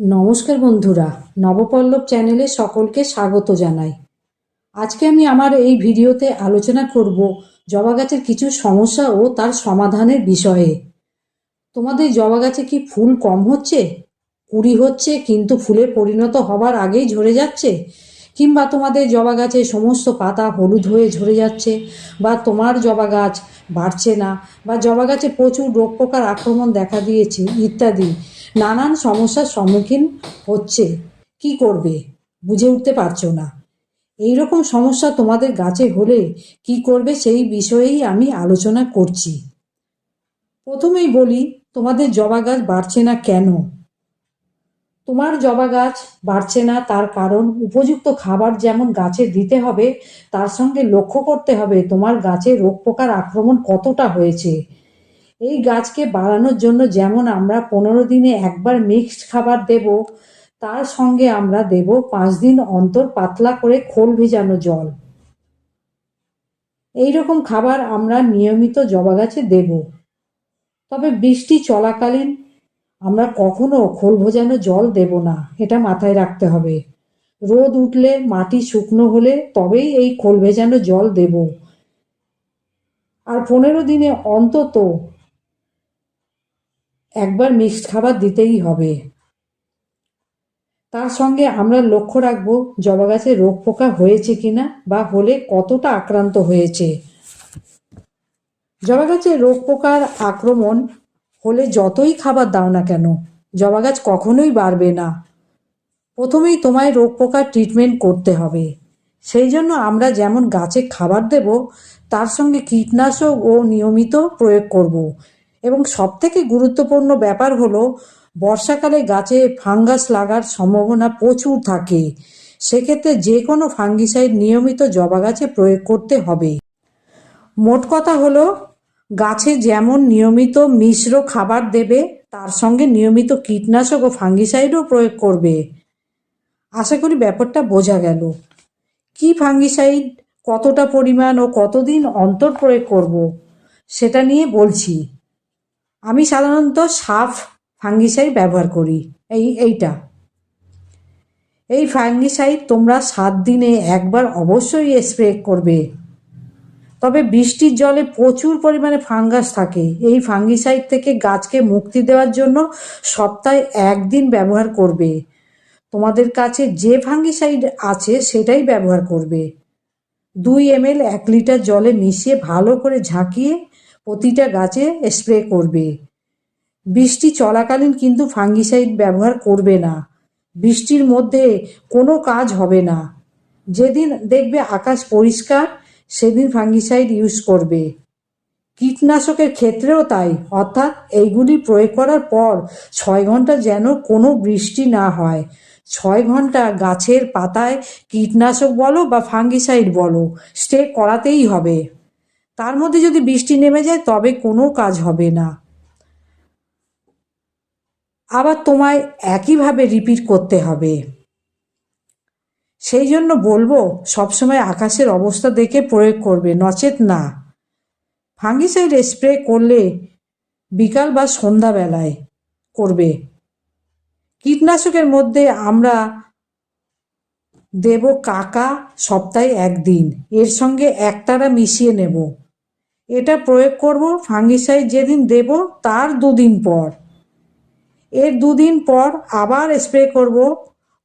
নমস্কার বন্ধুরা, নবপল্লব চ্যানেলে সকলকে স্বাগত জানাই। আজকে আমি আমার এই ভিডিওতে আলোচনা করব জবা গাছের কিছু সমস্যা ও তার সমাধানের বিষয়ে। তোমাদের জবা গাছে কি ফুল কম হচ্ছে? কুড়ি হচ্ছে, কিন্তু ফুলে পরিণত হবার আগেই ঝরে যাচ্ছে? কিংবা তোমাদের জবা গাছে সমস্ত পাতা হলুদ হয়ে ঝরে যাচ্ছে? বা তোমার জবা গাছ বাড়ছে না? বা জবা গাছে প্রচুর রোগ পোকার আক্রমণ দেখা দিয়েছে, ইত্যাদি। নানান সমস্যার সম্মুখীন হচ্ছে। কি করবে? বুঝে উঠতে পারছ না। এই রকম সমস্যা তোমাদের গাছে হলে কি করবে সেই বিষয়েই আমি আলোচনা করছি। প্রথমেই বলি, তোমাদের জবা গাছ বাড়ছে না কেন? তোমার জবা গাছ বাড়ছে না তার কারণ উপযুক্ত খাবার যেমন গাছে দিতে হবে, তার সঙ্গে লক্ষ্য করতে হবে তোমার গাছে রোগ পোকার আক্রমণ কতটা হয়েছে। এই গাছকে বাড়ানোর জন্য যেমন আমরা পনেরো দিনে একবার মিক্সড খাবার দেব, তার সঙ্গে আমরা দেব পাঁচ দিন অন্তর পাতলা করে খোল ভেজানো জল। এই রকম খাবার আমরা নিয়মিত জবা গাছে দেব। তবে বৃষ্টি চলাকালীন আমরা কখনো খোল ভোজানো জল দেব না, এটা মাথায় রাখতে হবে। রোদ উঠলে মাটি শুকনো হলে তবেই এই খোল ভেজানো জল দেব। আর পনেরো দিনে অন্তত একবার মিক্সড খাবার দিতেই হবে। তার সঙ্গে আমরা লক্ষ্য রাখব জবা গাছে রোগ পোকা হয়েছে কিনা বা হলে কতটা আক্রান্ত হয়েছে। জবা গাছে রোগ পোকার আক্রমণ হলে যতই খাবার দাও না কেন, জবা গাছ কখনোই বাড়বে না। প্রথমেই তোমায় রোগ পোকার ট্রিটমেন্ট করতে হবে। সেই জন্য আমরা যেমন গাছে খাবার দেব, তার সঙ্গে কীটনাশক ও নিয়মিত প্রয়োগ করব। এবং সবথেকে গুরুত্বপূর্ণ ব্যাপার হলো, বর্ষাকালে গাছে ফাঙ্গাস লাগার সম্ভাবনা প্রচুর থাকে। সেক্ষেত্রে যে কোনো ফাঙ্গিসাইড নিয়মিত জবা গাছে প্রয়োগ করতে হবে। মোট কথা হলো, গাছে যেমন নিয়মিত মিশ্র খাবার দেবে, তার সঙ্গে নিয়মিত কীটনাশক ও ফাঙ্গিসাইডও প্রয়োগ করবে। আশা করি ব্যাপারটা বোঝা গেল। কি ফাঙ্গিসাইড, কতটা পরিমাণ ও কতদিন অন্তর প্রয়োগ করব, সেটা নিয়ে বলছি। আমি সাধারণত সাফ ফাঙ্গিসাইড ব্যবহার করি। এই, এইটা। এই ফাঙ্গিসাইড তোমরা সাত দিনে একবার অবশ্যই স্প্রে করবে। তবে বৃষ্টির জলে প্রচুর পরিমাণে ফাঙ্গাস থাকে। এই ফাঙ্গিসাইড থেকে গাছকে মুক্তি দেওয়ার জন্য সপ্তাহে একদিন ব্যবহার করবে। তোমাদের কাছে যে ফাঙ্গিসাইড আছে সেটাই ব্যবহার করবে। দুই এম এক লিটার জলে মিশিয়ে ভালো করে ঝাঁকিয়ে প্রতিটা গাছে স্প্রে করবে। বৃষ্টি চলাকালীন কিন্তু ফাঙ্গিসাইড ব্যবহার করবে না। বৃষ্টির মধ্যে কোনো কাজ হবে না। যেদিন দেখবে আকাশ পরিষ্কার, সেদিন ফাঙ্গিসাইড ইউজ করবে। কীটনাশকের ক্ষেত্রেও তাই, অর্থাৎ এইগুলি প্রয়োগ করার পর ছয় ঘণ্টা যেন কোনো বৃষ্টি না হয়। ছয় ঘণ্টা গাছের পাতায় কীটনাশক বলো বা ফাঙ্গিসাইড বলো স্টে করাতেই হবে। তার মধ্যে যদি বৃষ্টি নেমে যায়, তবে কোনো কাজ হবে না। আবার তোমায় একইভাবে রিপিট করতে হবে। সেই জন্য বলব, সবসময় আকাশের অবস্থা দেখে প্রয়োগ করবে, নচেত না। ফাঙ্গিসাইড স্প্রে করলে বিকাল বা সন্ধ্যাবেলায় করবে। কীটনাশকের মধ্যে আমরা দেব কাকা সপ্তাহে একদিন, এর সঙ্গে একতারা মিশিয়ে নেব। এটা প্রয়োগ করব, ফাঙ্গিসাইড যেদিন দেব তার দুদিন পর এর দুদিন পর আবার স্প্রে করব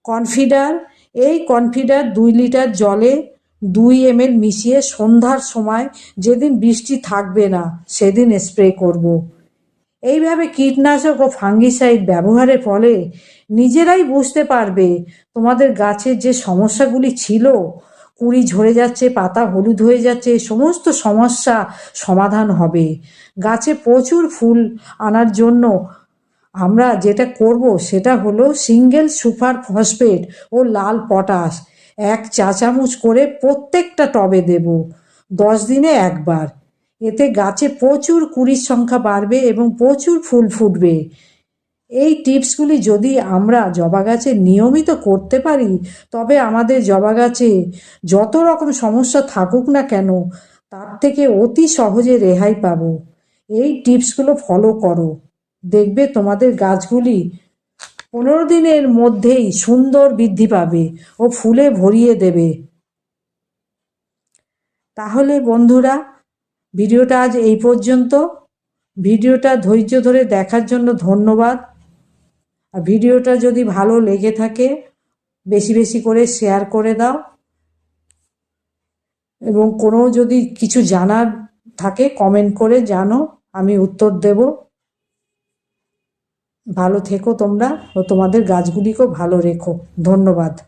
কনফিডার এই কনফিডার দুই লিটার জলে দুই এম মিশিয়ে সন্ধ্যার সময় যেদিন বৃষ্টি থাকবে না, সেদিন স্প্রে করব। এইভাবে কীটনাশক ও ফাঙ্গিসাইড ব্যবহারের ফলে নিজেরাই বুঝতে পারবে তোমাদের গাছের যে সমস্যাগুলি ছিল কুড়ি ঝরে যাচ্ছে, পাতা হলুদ হয়ে যাচ্ছে সমস্ত সমস্যা সমাধান হবে। গাছে প্রচুর ফুল আনার জন্য আমরা যেটা করব সেটা হলো সিঙ্গেল সুপার ফসফেট ও লাল পটাশ। এক চা চামচ করে প্রত্যেকটা টবে দেব, দশ দিনে একবার। এতে গাছে প্রচুর কুড়ির সংখ্যা বাড়বে এবং প্রচুর ফুল ফুটবে। এই টিপসগুলি যদি আমরা জবা গাছে নিয়মিত করতে পারি, তবে আমাদের জবা গাছে যত রকম সমস্যা থাকুক না কেন, তার থেকে অতি সহজে রেহাই পাবো। এই টিপসগুলো ফলো করো। দেখবে তোমাদের গাছগুলি পনেরো দিনের মধ্যেই সুন্দর বৃদ্ধি পাবে ও ফুলে ভরিয়ে দেবে। তাহলে বন্ধুরা, ভিডিওটা আজ এই পর্যন্ত। ভিডিওটা ধৈর্য ধরে দেখার জন্য ধন্যবাদ। আর ভিডিওটা যদি ভালো লেগে থাকে, বেশি বেশি করে শেয়ার করে দাও। এবং কোনো যদি কিছু জানার থাকে কমেন্ট করে জানো, আমি উত্তর দেব। ভালো থেকো তোমরা, ও তোমাদের গাছগুলিকেও ভালো রেখো। ধন্যবাদ।